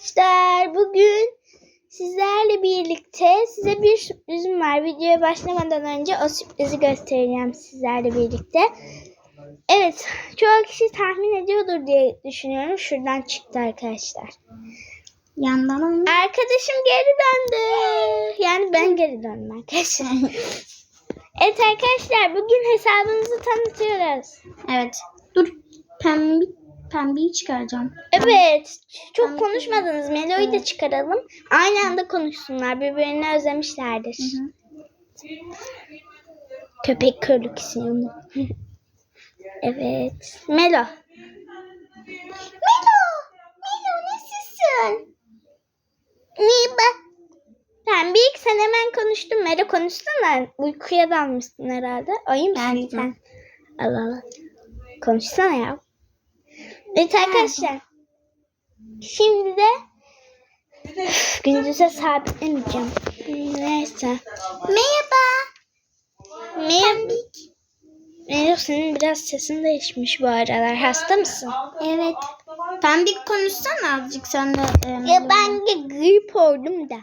Arkadaşlar bugün sizlerle birlikte size bir sürprizim var. Videoya başlamadan önce o sürprizi göstereceğim sizlerle birlikte. Evet çoğu kişi tahmin ediyordur diye düşünüyorum. Şuradan çıktı arkadaşlar. Yandan ama. Arkadaşım geri döndü. Yani ben geri döndüm arkadaşlar. evet arkadaşlar bugün hesabımızı tanıtıyoruz. Evet. Dur. Pembe, pembeyi çıkaracağım. Evet. Çok Ben- konuşmadınız. Melo'yu da çıkaralım. Aynı anda konuşsunlar. Birbirini özlemişlerdir. Köpek körlük istiyorum. evet. Melo. Melo. Melo nasılsın? Merhaba. Pembik sen hemen konuştun. Melo konuşsana. Uykuya dalmışsın herhalde. Ayı mısın Ben- sen? Allah Allah. Konuşsana ya. Evet arkadaşlar. Şimdi de gündüze sabitlemeyeceğim. Neyse. Merhaba. Merhaba. Merhaba senin biraz sesin değişmiş bu aralar. Hasta mısın? Evet. Pembik konuşsana azıcık sen de. e, Ya ben de grip oldum da.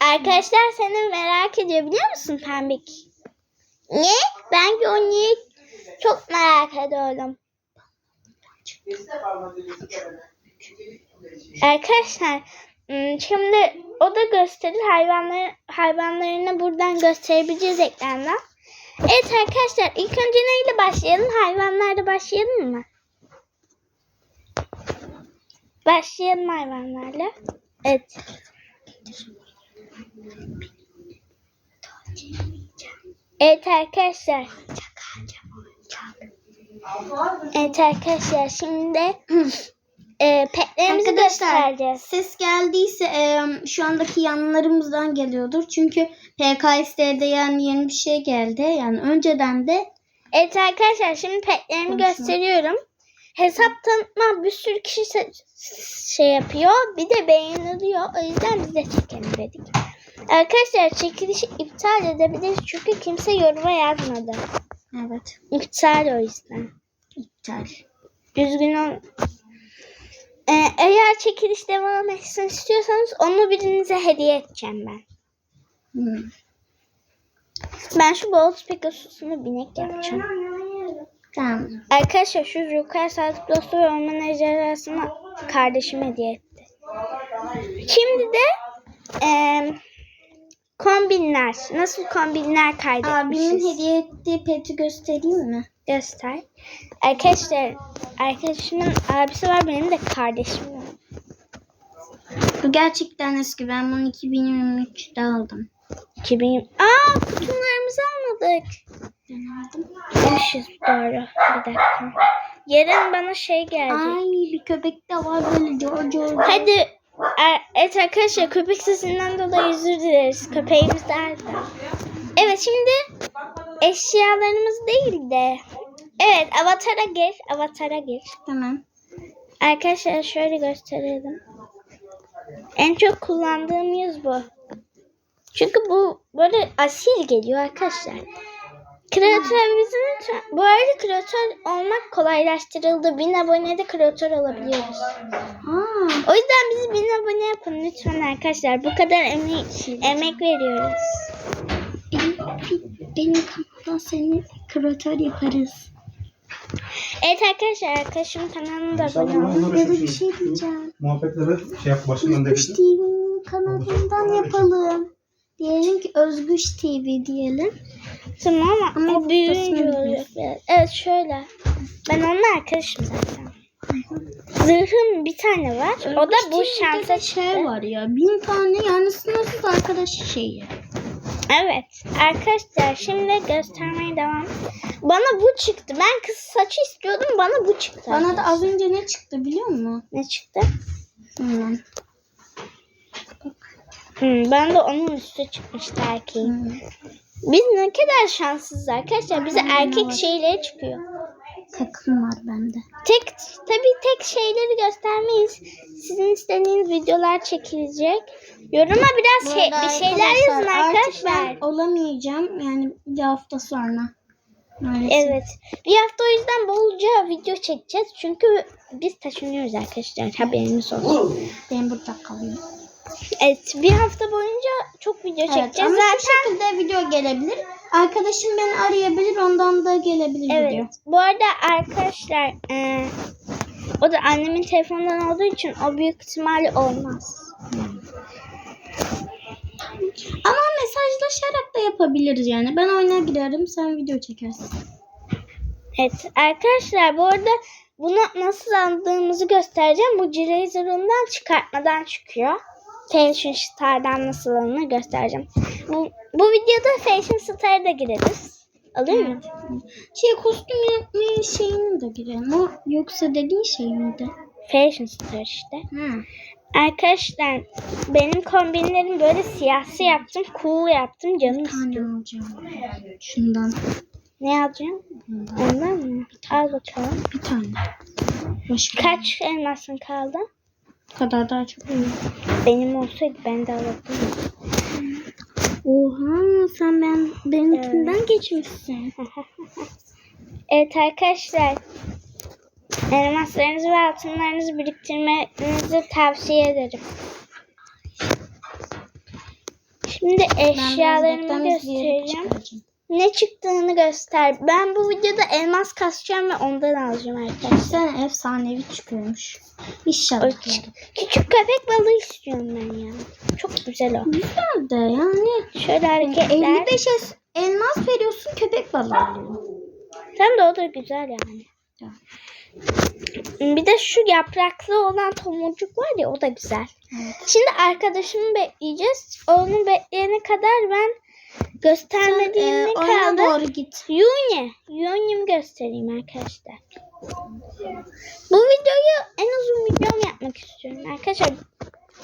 Arkadaşlar seni merak ediyor biliyor musun Pembik? Ne? Ben de onu çok merak ediyorum. Arkadaşlar şimdi o da gösterir hayvanları hayvanlarını buradan gösterebileceğiz ekrandan. Evet arkadaşlar ilk önce neyle başlayalım? Hayvanlarla başlayalım mı? Başlayalım hayvanlarla. Evet. Evet arkadaşlar. Evet arkadaşlar şimdi e, petlerimizi Arkadaşlar göstereceğiz. ses geldiyse e, şu andaki yanlarımızdan geliyordur. Çünkü PKS'de yani yeni bir şey geldi. Yani önceden de Evet arkadaşlar şimdi petlerimi Konuşma. gösteriyorum. Hesap tanıtma bir sürü kişi şey yapıyor. Bir de beğeniliyor. O yüzden biz de çekelim dedik. Arkadaşlar çekilişi iptal edebiliriz. Çünkü kimse yoruma yazmadı. evet İptal o yüzden. İptal. Düzgün ol. Ee, eğer çekiliş devam etsin istiyorsanız onu birinize hediye edeceğim ben. Hmm. Ben şu Bolt Pegasus'unu binek yapacağım. Tamam. Arkadaşlar şu Joker Sadık Dostu ve Orman Ejderhası'nı kardeşim hediye etti. Şimdi de eee kombinler. Nasıl kombinler kaydetmişiz? Abimin hediye ettiği peti göstereyim mi? Göster. Arkadaşlar arkadaşımın abisi var benim de kardeşim var. Bu gerçekten eski. Ben bunu 2023'te aldım. 2000 Aa kutularımızı almadık. Ben aldım. Demişiz doğru. Bir dakika. Yarın bana şey gelecek. Ay bir köpek de var böyle cor cor. Hadi. Er- Evet arkadaşlar köpek sesinden dolayı özür dileriz. Köpeğimiz nerede? Evet şimdi eşyalarımız değil de. Evet avatara gir. Avatara gir. Tamam. Arkadaşlar şöyle gösterelim. En çok kullandığım yüz bu. Çünkü bu böyle asil geliyor arkadaşlar. Kreatörümüzün bu arada kreatör olmak kolaylaştırıldı. Bin abonede kreatör olabiliyoruz. Aa, O yüzden bizi bin abone yapın lütfen arkadaşlar. Bu kadar emek, emek veriyoruz. benim, benim kanalda seni kreatör yaparız. Evet arkadaşlar arkadaşımın kanalına da abone olun. da bir şey diyeceğim. Muhabbetleri şey yap başından Özgüç. TV'nin kanalından yapalım. Diyelim ki Özgüç TV diyelim. Tamam ama, Ama o büyüyünce olacak. Evet şöyle. Ben onunla arkadaşım zaten. Zırhım bir tane var. o da bu Özgüç şansa şey var ya. Bin tane yani sınırsız arkadaş şeyi. Evet. Arkadaşlar şimdi göstermeye devam. Bana bu çıktı. Ben kız saçı istiyordum. Bana bu çıktı. Bana da az önce ne çıktı biliyor musun? Ne çıktı? Hmm. Hmm, ben de onun üstü çıkmıştı erkeğin. Hmm. Biz ne kadar şanssızız arkadaşlar. Bize erkek şeyleri çıkıyor. Takım var bende. Tek tabii tek şeyleri göstermeyiz. Sizin istediğiniz videolar çekilecek. Yoruma biraz şey, bir şeyler yazın Artık arkadaşlar. ben olamayacağım yani bir hafta sonra. Maalesef. Evet. Bir hafta o yüzden bolca video çekeceğiz. Çünkü biz taşınıyoruz arkadaşlar. Haberiniz olsun. Ben burada kalayım. Evet. Bir hafta boyunca çok video Evet çekeceğiz. ama Zaten şu şekilde video gelebilir. Arkadaşım beni arayabilir ondan da gelebilir Evet. video. Bu arada arkadaşlar e, o da annemin telefonundan olduğu için o büyük ihtimalle olmaz. Ama mesajlaşarak da yapabiliriz yani. Ben oyuna girerim sen video çekersin. Evet arkadaşlar bu arada bunu nasıl aldığımızı göstereceğim. Bu Razer'ından çıkartmadan çıkıyor. Fashion Star'dan nasıl alınır göstereceğim. Bu, bu videoda Fashion Star'a da gireriz. Alıyor mu? Şey kostüm yapmayı şeyini de girelim. O yoksa dediğin şey miydi? Fashion Star işte. Hı. Arkadaşlar benim kombinlerim böyle siyasi yaptım. Cool yaptım. Canım Bir tane istiyor. alacağım. Şundan Ne alacağım? Ondan mı? Al bakalım. bir tane. Başka Kaç elmasın kaldı? Bu kadar daha çok. Benim olsaydı ben de alırdım. Oha sen ben benimkinden geçmişsin. Evet arkadaşlar. Elmaslarınızı ve altınlarınızı biriktirmenizi tavsiye ederim. Şimdi eşyalarımı göstereceğim. Ne çıktığını göster. Ben bu videoda elmas kasacağım ve ondan alacağım arkadaşlar. Sen efsanevi çıkıyormuş. İnşallah. Küçük köpek balığı istiyorum ben ya. Çok güzel o. Güzel de yani. Şöyle hareketler. 55 es- elmas veriyorsun köpek balığı alıyor. Tam da o da güzel yani. Ya. Bir de şu yapraklı olan tomurcuk var ya o da güzel. Evet. Şimdi arkadaşımı bekleyeceğiz. Onu bekleyene kadar ben göstermediğim ne oyuna kaldı? doğru git. Yuni. Yuni'mi göstereyim arkadaşlar. Bu videoyu en uzun videom yapmak istiyorum arkadaşlar.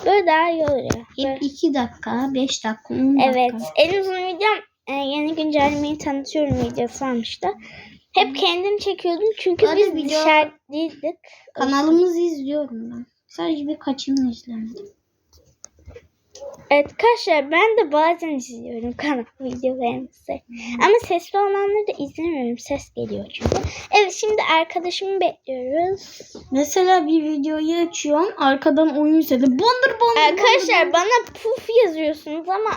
Böyle daha iyi oluyor. Böyle- Hep 2 dakika, 5 dakika, 10 dakika. Evet. En uzun videom e, yeni güncellemeyi tanıtıyorum videosu almıştı. Hep kendim çekiyordum çünkü Böyle biz video- dışarıdaydık. Kanalımızı izliyorum ben. Sadece birkaçını izlemedim. Evet arkadaşlar ben de bazen izliyorum kanal videolarınızı. Ama sesli olanları da izlemiyorum. Ses geliyor çünkü. Evet şimdi arkadaşımı bekliyoruz. Mesela bir videoyu açıyorum. Arkadan oyun sesi. Bondur bondur. Arkadaşlar bana puf yazıyorsunuz ama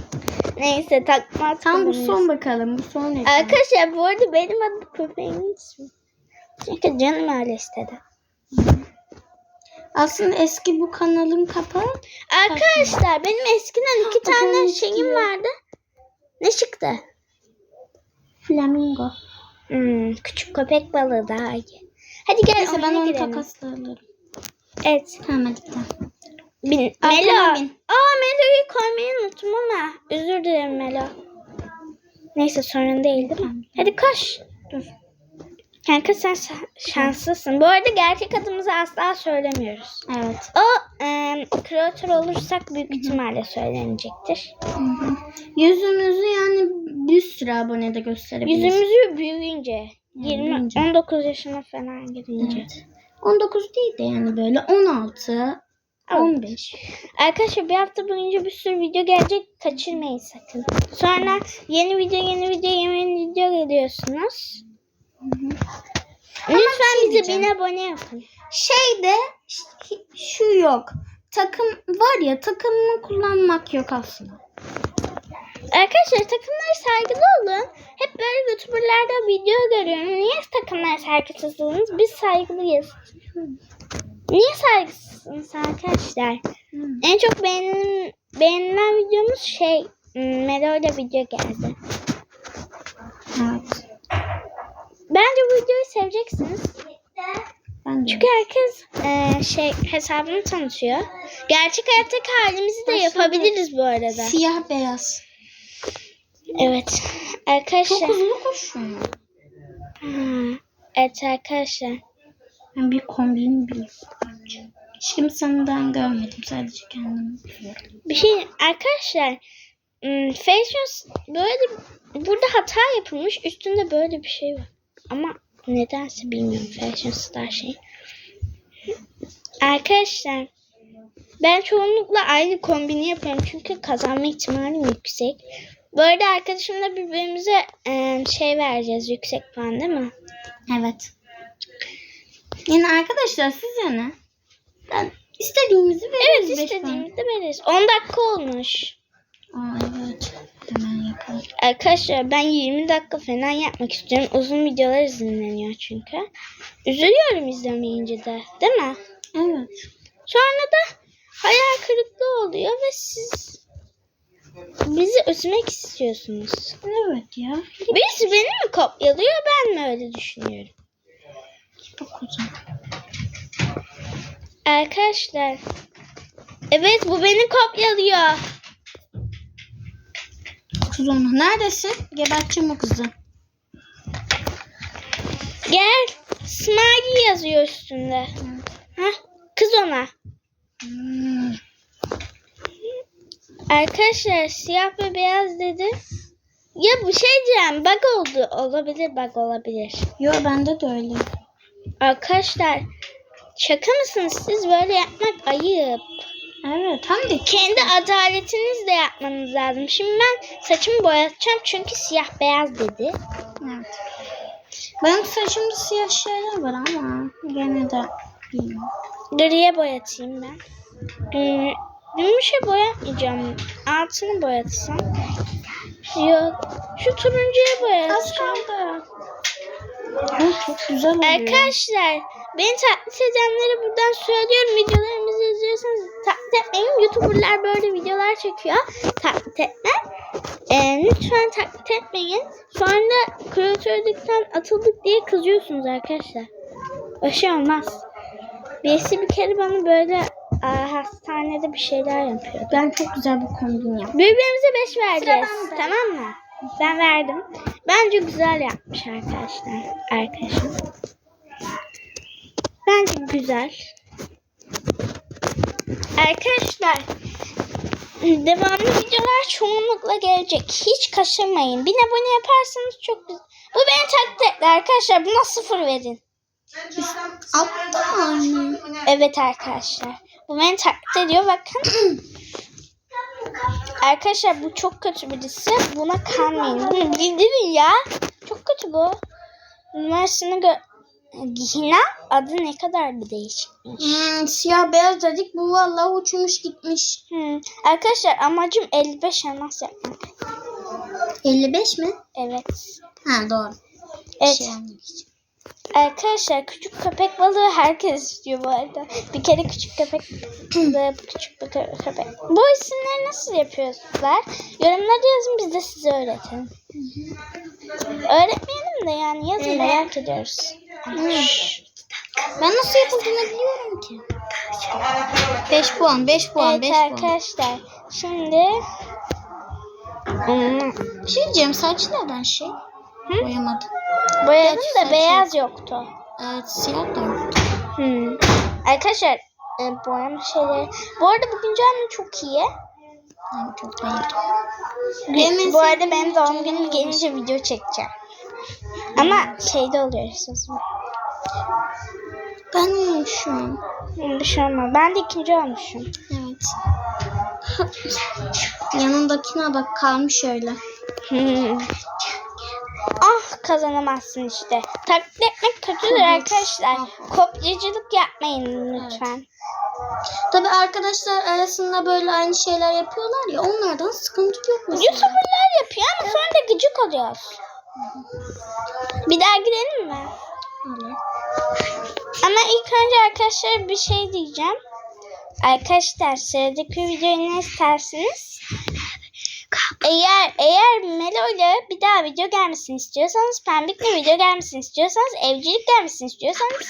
neyse takma Tam bu son bakalım. Bu son ne? Arkadaşlar bu arada benim adım köpeğimin ismi. Çünkü canım öyle istedi. Aslında eski bu kanalın kapağı. Arkadaşlar benim eskiden iki tane bakalım şeyim çıkıyor. vardı. Ne çıktı? Flamingo. Hmm, küçük köpek balığı daha iyi. Hadi gel Neyse ben onu girelim. takasla alırım. Evet. Tamam hadi gidelim. Bin, Melo. bin. Aa Melo'yu koymayı unuttum ama. Özür dilerim Melo. Neyse sorun değil değil mi? Hadi koş. Dur. Kanka sen şa- şanslısın. Bu arada gerçek adımızı asla söylemiyoruz. Evet. O e, kreatör olursak büyük ihtimalle söylenecektir. Hı hı. Yüzümüzü yani bir sürü abone de gösterebiliriz. Yüzümüzü büyüyünce. 20, büyüyünce. 19 yaşına falan girince. Evet. 19 değil de yani böyle 16, 15. Arkadaşlar bir hafta boyunca bir sürü video gelecek. Kaçırmayın sakın. Sonra yeni video yeni video yeni video geliyorsunuz. Lütfen şey bize bin abone yapın. Şeyde şu yok. Takım var ya takımını kullanmak yok aslında. Arkadaşlar takımlara saygılı olun. Hep böyle youtuberlarda video görüyorum. Niye takımlara saygısızsınız? Biz saygılıyız. Niye saygısızsınız arkadaşlar? En çok beğenilen, beğenilen videomuz şey Melo ile video geldi. Evet. Bence bu videoyu seveceksiniz. Ben de. Çünkü herkes e, şey hesabını tanıtıyor. Gerçek hayattaki halimizi de yapabiliriz bu arada. Siyah beyaz. Evet. Çok Arkadaşlar. hızlı koşuyor. Ha, Evet arkadaşlar. Ben bir kombin biliyorum. Hiç kimseden görmedim. Sadece kendim biliyorum. Bir şey arkadaşlar. Fashion böyle burada hata yapılmış. Üstünde böyle bir şey var. Ama nedense bilmiyorum Fashion Star şey. Arkadaşlar ben çoğunlukla aynı kombini yapıyorum çünkü kazanma ihtimalim yüksek. Bu arada arkadaşımla birbirimize e, şey vereceğiz. Yüksek puan değil mi? Evet. Yani arkadaşlar size ne? Ben istediğimizi veririz. Evet istediğimizde veririz. 10 dakika olmuş. Aa evet. Hemen yapalım. Arkadaşlar ben 20 dakika falan yapmak istiyorum. Uzun videolar izleniyor çünkü. Üzülüyorum izlemeyince de. Değil mi? Evet. Sonra da hayal kırıklığı oluyor ve siz bizi üzmek istiyorsunuz. Evet ya. Birisi beni mi kopyalıyor ben mi öyle düşünüyorum? Güzel. Arkadaşlar. Evet bu beni kopyalıyor. Kız onu. Neredesin? Geberteceğim o kızı. Gel. Smiley yazıyor üstünde. Hah, kız ona. Hmm. Arkadaşlar siyah ve beyaz dedi. Ya bu şey diyeceğim bug oldu. Olabilir bug olabilir. Yo bende de öyle. Arkadaşlar şaka mısınız siz böyle yapmak ayıp. Evet hem de Kendi adaletinizle yapmanız lazım. Şimdi ben saçımı boyatacağım çünkü siyah beyaz dedi. Evet. Benim saçımda siyah şeyler var ama gene de bilmiyorum. Griye boyatayım ben. Gümü- Gümüşe boyatmayacağım. Altını boyatsam. Yok. Şu turuncuya Az boyatacağım. kaldı. Ay, çok güzel oluyor. Arkadaşlar beni taklit edenlere buradan söylüyorum. Videolarımızı izliyorsanız taklit etmeyin. Youtuberlar böyle videolar çekiyor. Taklit etme. Ee, lütfen taklit etmeyin. Sonra kreatörlükten atıldık diye kızıyorsunuz arkadaşlar. O şey olmaz. Birisi bir kere bana böyle aa, hastanede bir şeyler yapıyordu. Ben çok güzel bir kombin yaptım. Birbirimize 5 vereceğiz. Tamam mı? Ben verdim. Bence güzel yapmış arkadaşlar. Arkadaşım. Bence güzel. Arkadaşlar devamlı videolar çoğunlukla gelecek. Hiç kaçırmayın. Bir abone yaparsanız çok güzel. Bu beni taklit etti arkadaşlar. Buna sıfır verin. Altta mı? Evet arkadaşlar. Bu beni taklit ediyor. Bakın. Arkadaşlar bu çok kötü birisi. Buna kanmayın. Bunu bildirin ya. Çok kötü bu. Numarasını gö... Hina adı ne kadar bir değişikmiş. Hmm, siyah beyaz dedik. Bu vallahi uçmuş gitmiş. Hmm. Arkadaşlar amacım 55 elmas yapmak. 55 mi? Evet. Ha doğru. Evet. Şey. Arkadaşlar küçük köpek balığı herkes istiyor bu arada. Bir kere küçük köpek balığı, küçük bir kö- köpek. Bu isimleri nasıl yapıyorlar? Yorumlarda yazın biz de size öğretelim. Öğretmeyelim de yani yazın Evet. merak ediyoruz. Ben nasıl yapıldığını biliyorum ki. 5 puan, 5 puan, Evet 5 puan. arkadaşlar şimdi Hmm, Bir şey diyeceğim. Saç neden şey? Boyamadım. boyadım Gerçi da saçı- beyaz yoktu. Evet siyah da yoktu. Hmm. Arkadaşlar e, boyama şeyleri. Bu arada bu güncelleme çok iyi. Ben çok beğendim. Bu- Benim en bu arada benim doğum güncelleme günüm gelince video çekeceğim. Ama şeyde oluyor sözüm. Ben an? Bir şey olmaz. Ben de ikinci olmuşum. Evet. Yanındakine bak kalmış öyle. Hmm. Ah kazanamazsın işte. Taklit etmek kötüdür arkadaşlar. Kopyacılık yapmayın lütfen. Tabi arkadaşlar arasında böyle aynı şeyler yapıyorlar ya onlardan sıkıntı yok mesela. Youtuberlar yapıyor ama sonra da gıcık oluyoruz. Bir daha gidelim mi? Öyle. Ama ilk önce arkadaşlar bir şey diyeceğim. Arkadaşlar sıradaki videoyu ne istersiniz? Eğer eğer Melo ile bir daha video gelmesini istiyorsanız, Pembik'le video gelmesini istiyorsanız, evcilik gelmesini istiyorsanız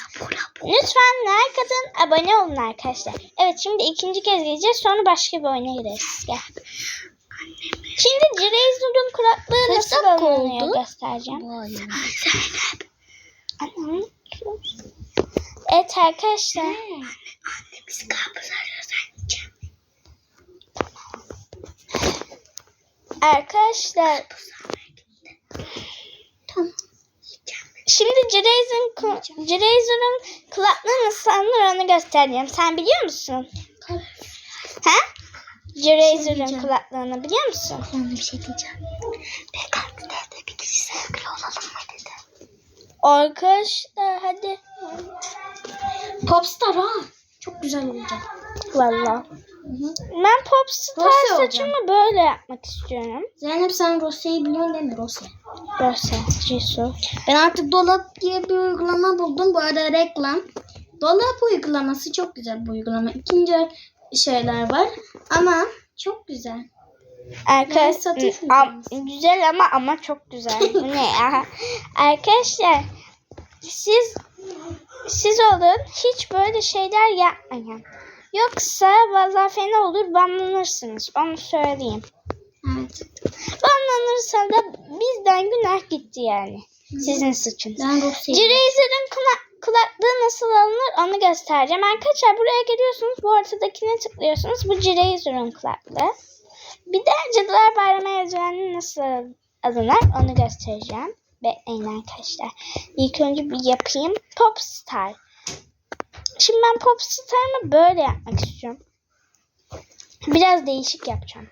lütfen like atın, abone olun arkadaşlar. Evet şimdi ikinci kez geleceğiz sonra başka bir oyuna gireriz. Gel. Şimdi Jirazur'un kulaklığı nasıl oldu? göstereceğim. Vay. Anam. Evet arkadaşlar. Annemiz karpuz arıyoruz anneciğim. Arkadaşlar Tamam. şimdi ku- Jirazur'un kulaklığı nasıl alınır onu göstereceğim. Sen biliyor musun? Ha? Jirazur'un diyeceğim. kulaklığını biliyor musun? De bir şey diyeceğim. PKX'de bir kişi sevgili olalım mı dedi. Arkadaşlar hadi. Popstar ha. Çok güzel olacak. Valla. Ben popstar Rose saçımı böyle yapmak istiyorum. Zeynep sen Rose'yi biliyorsun değil mi? Rose. Rose, Jisoo. Ben artık Dolap diye bir uygulama buldum. Bu arada reklam. Dolap uygulaması çok güzel bu uygulama. İkinci şeyler var. Ama çok güzel. Arkadaşlar am- güzel ama ama çok güzel. Bu ne ya? Arkadaşlar siz siz olun hiç böyle şeyler yapmayın. Yoksa valla fena olur banlanırsınız. Onu söyleyeyim. Evet. Banlanırsa da bizden günah gitti yani. Sizin suçunuz. Ben kula- kulaklığı nasıl alınır onu göstereceğim. Arkadaşlar buraya geliyorsunuz. Bu ortadakine tıklıyorsunuz. Bu Crazer'ın kulaklığı. Bir de Cadılar Bayramı eldiveni nasıl alınır onu göstereceğim. Bekleyin arkadaşlar. İlk önce bir yapayım. Popstar. Şimdi ben Popstar'ımı böyle yapmak istiyorum. Biraz değişik yapacağım.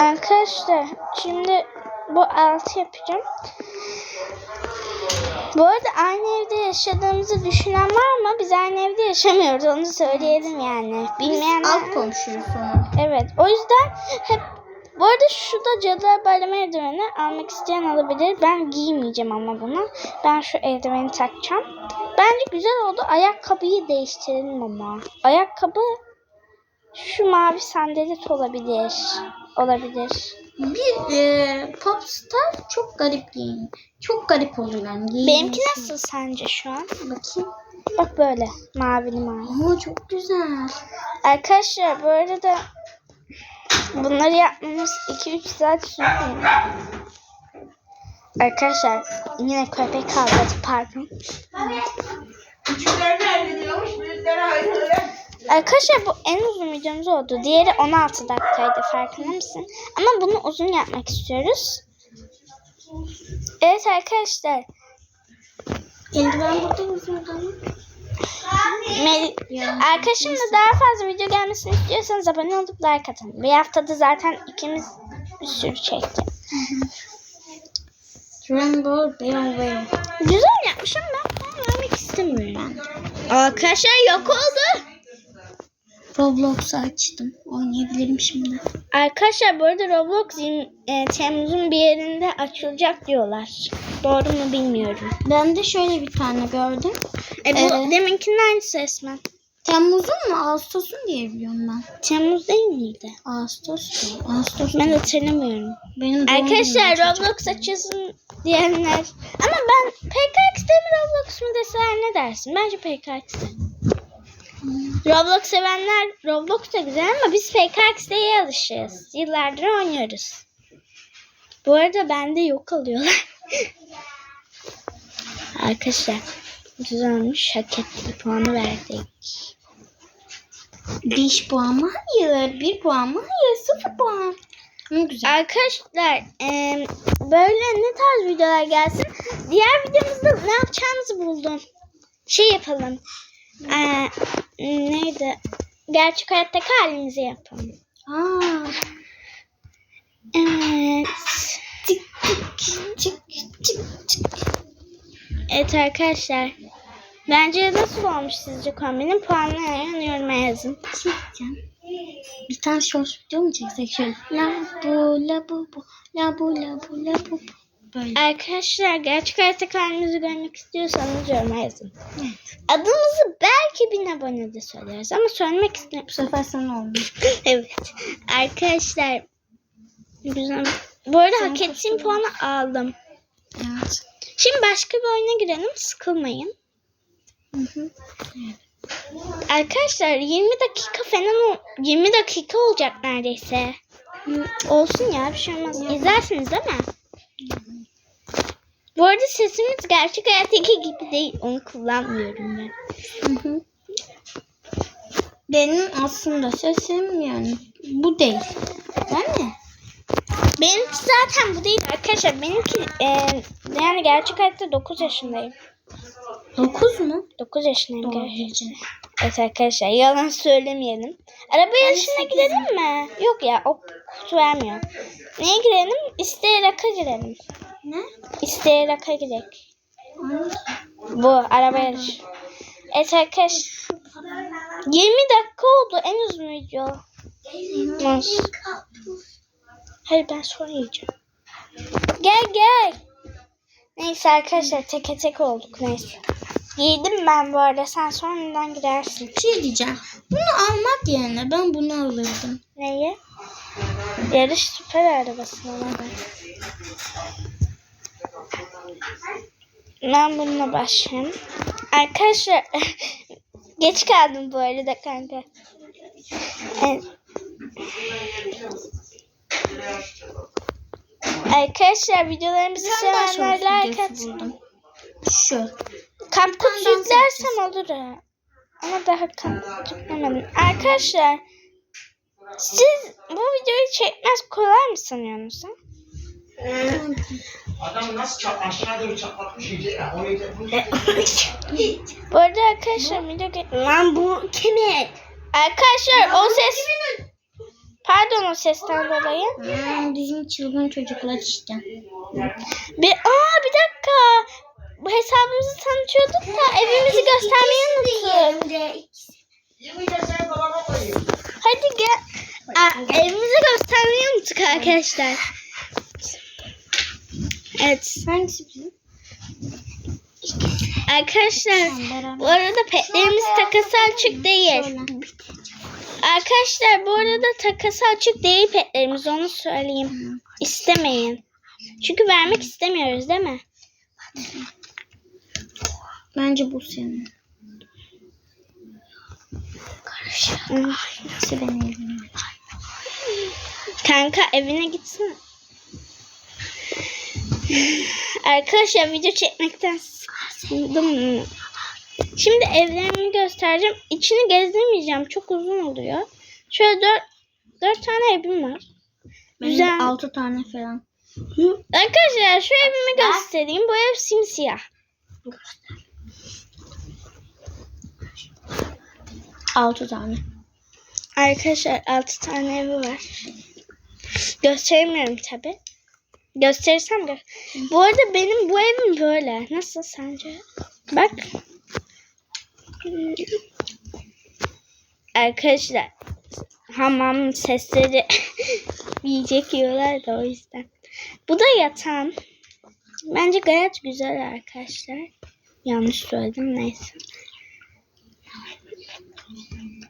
Arkadaşlar şimdi bu altı yapacağım. Bu arada aynı evde yaşadığımızı düşünen var mı? Biz aynı evde yaşamıyoruz onu söyleyelim yani. Bilmeyenler... alt komşuyuz sonra. Evet o yüzden hep bu arada şu da Cadılar Bayramı eldiveni almak isteyen alabilir. Ben giymeyeceğim ama bunu. Ben şu eldiveni takacağım. Bence güzel oldu. Ayakkabıyı değiştirelim ama. Ayakkabı şu mavi sandalet olabilir. Olabilir. Bir e, popstar çok garip giyiniyor. Çok garip oluyor yani. giyinmesi. Benimki nasıl sence şu an? Bakayım. Bak böyle. Mavili mavi. Oo çok güzel. Arkadaşlar bu arada bunları yapmamız 2-3 saat sürüyor. Arkadaşlar yine köpek kavgası pardon. Nerede ayrı. Arkadaşlar bu en uzun videomuz oldu. Diğeri 16 dakikaydı farkında mısın? Ama bunu uzun yapmak istiyoruz. Evet arkadaşlar. Eldiven burada? Mel- Arkadaşımla daha fazla video gelmesini istiyorsanız abone olup like atın. Bir haftada zaten ikimiz bir sürü çektik. Rainbow Rainbow. Güzel yapmış ama ben puan vermek istemiyorum. Arkadaşlar yok oldu. Roblox'u açtım. Oynayabilirim şimdi. Arkadaşlar bu arada Roblox e, Temmuz'un bir yerinde açılacak diyorlar. Doğru mu bilmiyorum. Ben de şöyle bir tane gördüm. E, bu Evet. deminkinin aynısı resmen. Temmuz'un mu Ağustos'un diye biliyorum ben. Temmuz değil miydi? Ağustos mu? Ağustos Ben hatırlamıyorum. Benim Arkadaşlar. Roblox açılsın diyenler. Ama ben PKX'de mi Roblox mu deseler ne dersin? Bence PKX'de. Roblox sevenler Roblox da güzel ama biz PKX'de alışığız. Yıllardır oynuyoruz. Bu arada bende yok alıyorlar. Arkadaşlar güzelmiş. Hak ettiği puanı verdik. 5 puan mı? Hayır. 1 puan mı? Hayır. 0 puan. Güzel. Arkadaşlar eee, böyle ne tarz videolar gelsin? Diğer videomuzda ne yapacağımızı buldum. Şey yapalım. Eee, neydi? Gerçek hayattaki halimizi yapalım. Aa, Evet. çık çık çık çık çık. Evet arkadaşlar. Bence nasıl olmuş sizce kombinim? Puanlayın yoruma yazın. Bir şey diyeceğim. Bir tane short video mu çeksek şöyle? La bu la bu bu la bu la bu la bu. Böyle. Arkadaşlar gerçek halimizi görmek istiyorsanız yoruma yazın. Adımızı belki bin abonede söyleriz ama söylemek Bu istemiyorum. sefer sana olmuş. evet. Arkadaşlar güzel. Bu arada Senin hak ettiğim puanı aldım. Evet. Şimdi başka bir oyuna girelim. Sıkılmayın. Hı hı. Arkadaşlar 20 dakika falan ol- 20 dakika olacak neredeyse. Olsun ya bir şey olmaz. İzlersiniz değil mi? Bu arada sesimiz gerçek hayattaki gibi değil. Onu kullanmıyorum ben. Benim aslında sesim yani bu değil. Değil mi? Benimki zaten bu değil arkadaşlar. Benimki e, yani gerçek hayatta 9 yaşındayım. 9 mu? 9 yaşındayım Doğru gerçekten. Evet arkadaşlar yalan söylemeyelim. Araba yarışına girelim mi? Yok ya o kutu vermiyor. Neye girelim? İsteyerek girelim. Ne? İsteyerek. Hangi? Bu araba yarışı. Evet arkadaşlar 20 dakika oldu en uzun video. Nasıl? Hayır ben sonra yiyeceğim. Gel gel. Neyse arkadaşlar teke tek olduk neyse. Giydim ben bu arada sen sonradan girersin. Şey diyeceğim. Bunu almak yerine ben bunu alırdım. Neyi? Yarış süper arabasına ona ben. Bununla başlayayım. Arkadaşlar geç kaldım bu arada kanka. Evet. Arkadaşlar videolarımızı sevenler like atsın. Şu. Kamp kutusu yüklersem olur ha. Ama daha kamp kutusu yüklemedim. Arkadaşlar siz bu videoyu çekmez kolay mı sanıyorsunuz? ha? Adam nasıl çap aşağı doğru çaplatmış iyice ya. Onu iyice Bu arada arkadaşlar video ge- Lan bu kimin? Arkadaşlar o ses Pardon o sesten dolayı. Hmm, bizim çılgın çocuklar işte. Bir aa bir dakika. Bu hesabımızı tanıtıyorduk da evimizi göstermeyi unuttuk. Sen. Hadi gel. Aa, evimizi göstermeyi unuttuk arkadaşlar. Evet. Hangisi bizim? Arkadaşlar bu arada petlerimiz takası açık değil. Arkadaşlar bu arada takası açık değil petlerimiz onu söyleyeyim. İstemeyin. Çünkü vermek istemiyoruz değil mi? Bence bu senin. Benim elimde. Kanka evine gitsin. Arkadaşlar video çekmekten sıkıldım. Şimdi evlerimi göstereceğim. İçini gezdirmeyeceğim. Çok uzun oluyor. Şöyle dört, dört tane evim var. Benim Güzel. 6 tane falan. Arkadaşlar şu evimi göstereyim. Bu ev simsiyah. Altı tane. Arkadaşlar 6 tane evi var. Gösteremiyorum tabi. Gösterirsem gö Bu arada benim bu evim böyle. Nasıl sence? Bak. Arkadaşlar hamam sesleri yiyecek yiyorlar da o yüzden. Bu da yatağım. Bence gayet güzel arkadaşlar. Yanlış söyledim neyse.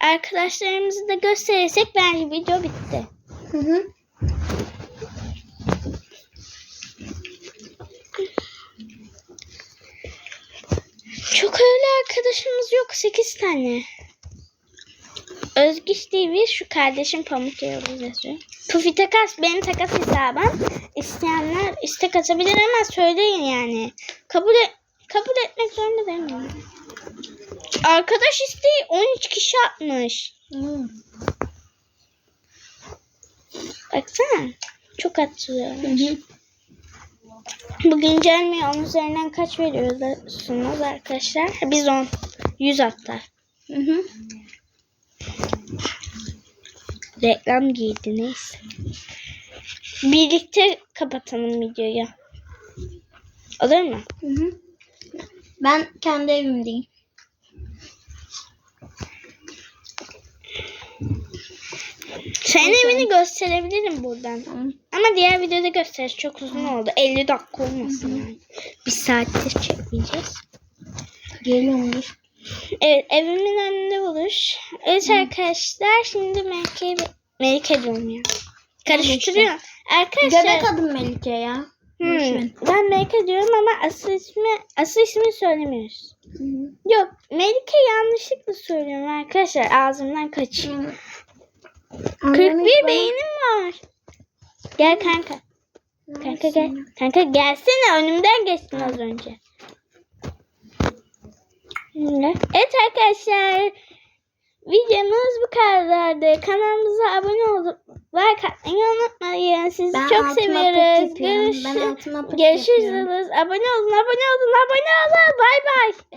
Arkadaşlarımızı da gösterirsek bence video bitti. Hı hı. Çok öyle arkadaşımız yok. 8 tane. Özgüç TV şu kardeşim Pamuk Yıldız yazıyor. Pufi Takas benim takas hesabım. İsteyenler istek atabilir ama söyleyin yani. Kabul et, kabul etmek zorunda değil mi? Arkadaş isteği 13 kişi atmış. Hı. Baksana. Çok atılıyor. Hı hı. Bu güncellemeyi 10 üzerinden kaç veriyorsunuz arkadaşlar? Biz 10. 100 hatta. Hı hı. Reklam giydi neyse. Birlikte kapatalım videoyu. Olur mu? Hı hı. Ben kendi evimdeyim. Senin evini gösterebilirim buradan. Hı. Ama diğer videoda gösteririz. Çok uzun oldu. 50 dakika olmasın yani. Bir saattir çekmeyeceğiz. Geliyorum dur. Evet evimin önünde buluş. Evet arkadaşlar şimdi Melike Melike diyorum ya. Karıştırıyorum. Arkadaşlar Göbek adım Melike ya. hmm, ben Melike diyorum ama asıl ismi asıl ismini söylemiyoruz. Hı hı. Yok Melike yanlışlıkla söylüyorum arkadaşlar ağzımdan kaçıyor. Hı. 41 beynim var. Gel kanka. Kanka gel. Kanka gelsene önümden geçtin az önce. Evet arkadaşlar. Videomuz bu kadardı. Kanalımıza abone olup like atmayı unutmayın. Sizi Ben çok seviyoruz. Ben Görüşürüz. Abone olun, abone olun, abone olun. Bay bay.